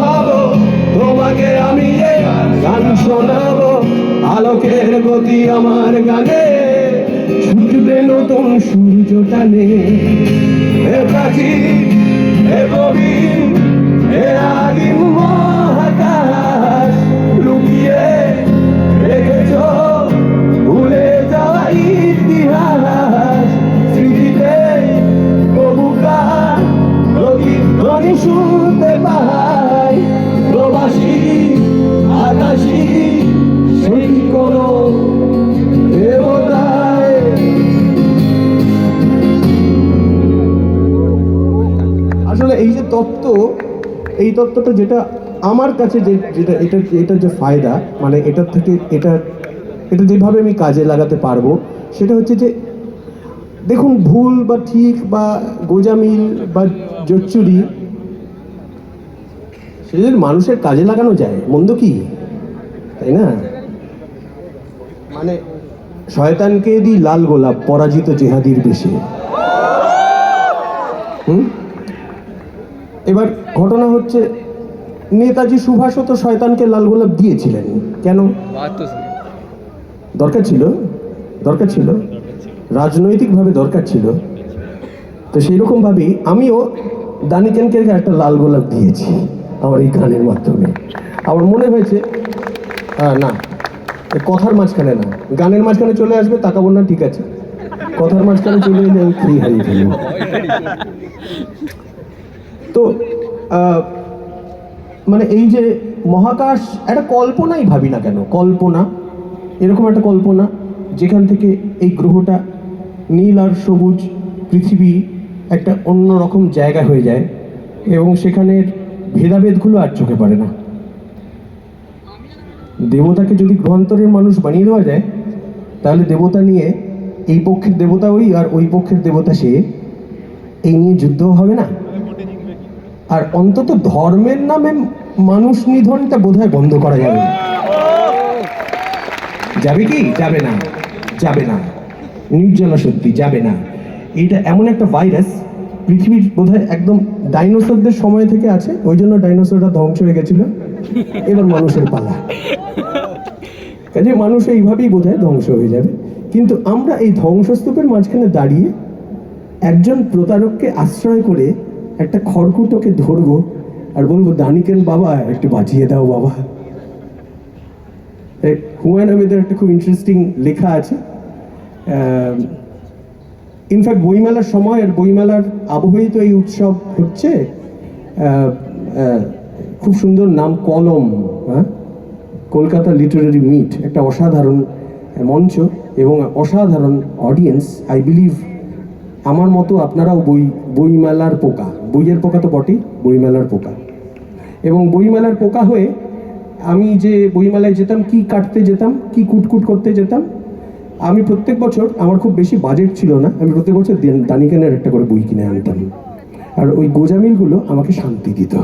ভাবো তোমাকে আমি গান শোনাবো। আলোকের গতি আমার গানে, ছুটবে নতুন সূর্য টানে। এ প্রাচীন এ গভীর এ আদিম মহাকাশ, লুকিয়ে রেখেছ ভুলে যাওয়া ইতিহাস। স্মৃতিতে কবুকার প্রতিধ্বনি শুনতে যে তত্ত্ব, এই তত্ত্বটা যেটা আমার কাছে যে, যেটা, এটা এটা যে ফায়দা মানে এটার থেকে, এটা এটা যেভাবে আমি কাজে লাগাতে পারব, সেটা হচ্ছে যে, দেখুন, ভুল বা ঠিক বা গোজামিল বা জোচ্চুরি যদি মানুষের কাজে লাগানো যায়, মন্দ কি? তাই না? মানে শয়তানকে দি লাল গোলাপ, পরাজিত জেহাদির বেশি। হুম? এবার ঘটনা হচ্ছে, নেতাজি সুভাষও তো শয়তানকে লাল গোলাপ দিয়েছিলেন। কেন? দরকার ছিল? দরকার ছিল? রাজনৈতিকভাবে দরকার ছিল। তো সেই রকমভাবেই আমিও দানিকেনকে একটা লাল গোলাপ দিয়েছি আমার এই গানের মাধ্যমে। আমার মনে হয়েছে না কথার মাঝখানে না, গানের মাঝখানে চলে আসবে, তাকাবো না, ঠিক আছে। কথার মাঝখানে চলে এলে আমি ফ্রি হারিয়ে ফেলব তো মানে এই যে মহাকাশ, একটা কল্পনাই ভাবি না কেন? কল্পনা, এরকম একটা কল্পনা, যেখান থেকে এই গ্রহটা নীল আর সবুজ, পৃথিবী একটা অন্য রকম জায়গা হয়ে যায় এবং সেখানের ভেদাভেদগুলো আর চোখে পড়ে না। দেবতাকে যদি গ্রহান্তরের মানুষ বানিয়ে দেওয়া যায়, তাহলে দেবতা নিয়ে এই পক্ষের দেবতা ওই আর ওই পক্ষের দেবতা সে, এই নিয়ে যুদ্ধ হবে না? আর অন্তত ধর্মের নামে মানুষ নিধনটা বোধহয় বন্ধ করা যাবে যাবে কি? যাবে না। যাবে না। নির্জলা সত্যি যাবে না। এটা এমন একটা ভাইরাস পৃথিবীর বোধহয় একদম ডাইনোসরদের সময় থেকে আছে, ওই জন্য ডাইনোসরটা ধ্বংস হয়ে গেছিল। এবার মানুষের পালা। কাজে মানুষ এইভাবেই বোধহয় ধ্বংস হয়ে যাবে। কিন্তু আমরা এই ধ্বংসস্তূপের মাঝখানে দাঁড়িয়ে একজন প্রতারককে আশ্রয় করে একটা খড়কুটোকে ধরবো আর বলব দানিকেন বাবা, একটু বাঁচিয়ে দাও বাবা। হুমায়ুন আহমেদের একটা খুব ইন্টারেস্টিং লেখা আছে। ইনফ্যাক্ট বইমেলার সময় আর বইমেলার আবহেই তো এই উৎসব হচ্ছে। খুব সুন্দর নাম কলম হ্যাঁ? কলকাতা লিটারারি মিট একটা অসাধারণ মঞ্চ এবং অসাধারণ অডিয়েন্স আই বিলিভ আমার মতো আপনারাও বই, বইমেলার পোকা। বইয়ের পোকা তো বটেই, বইমেলার পোকা। এবং বইমেলার পোকা হয়ে আমি যে বইমেলায় যেতাম, কি কাটতে যেতাম, কি কুটকুট করতে যেতাম, আমি প্রত্যেক বছর, আমার খুব বেশি বাজেট ছিল না, আমি প্রত্যেক বছর দেন- দানিকেনের একটা করে বই কিনে আনতাম। আর ওই গোজামিলগুলো আমাকে শান্তি দিত।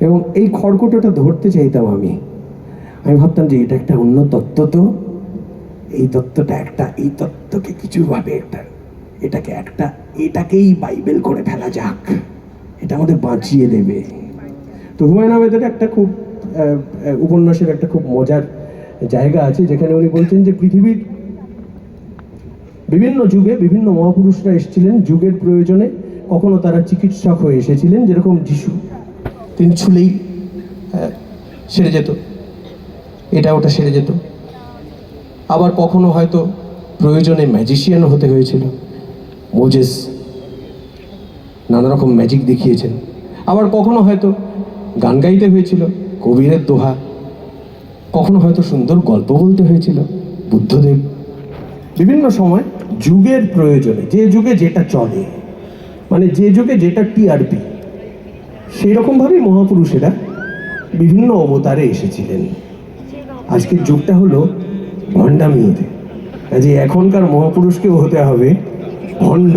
এবং এই খড়কুটোটা ধরতে চাইতাম আমি। আমি ভাবতাম যে এটা একটা অন্য তত্ত্ব তো, এই তত্ত্বটা একটা, এই তত্ত্বকে কিছুভাবে একটা এটাকে একটা, এটাকেই বাইবেল করে ফেলা যাক। এটা আমাদের বাঁচিয়ে দেবে। তো হুমায়ুন আহমেদের একটা খুব উপন্যাসের একটা খুব মজার জায়গা আছে, যেখানে উনি বলছেন যে পৃথিবীর বিভিন্ন যুগে বিভিন্ন মহাপুরুষরা এসেছিলেন যুগের প্রয়োজনে। কখনো তারা চিকিৎসক হয়ে এসেছিলেন, যেরকম যিশু। তিনি ছুলেই সেরে যেত। এটা ওটা সেরে যেত। আবার কখনো হয়তো প্রয়োজনে ম্যাজিশিয়ান হতে হয়েছিল। মোজেস নানা রকম ম্যাজিক দেখিয়েছেন। আবার কখনো হয়তো গান গাইতে হয়েছিল কবিরের দোহা। কখনো হয়তো সুন্দর গল্প বলতে হয়েছিল, বুদ্ধদেব। বিভিন্ন সময় যুগের প্রয়োজনে, যে যুগে যেটা চলে মানে যে যুগে যেটা টিআরপি সেই রকমভাবেই মহাপুরুষেরা বিভিন্ন অবতারে এসেছিলেন। আজকের যুগটা হলো ভণ্ডামির কাজে এখনকার মহাপুরুষকেও হতে হবে ভণ্ড।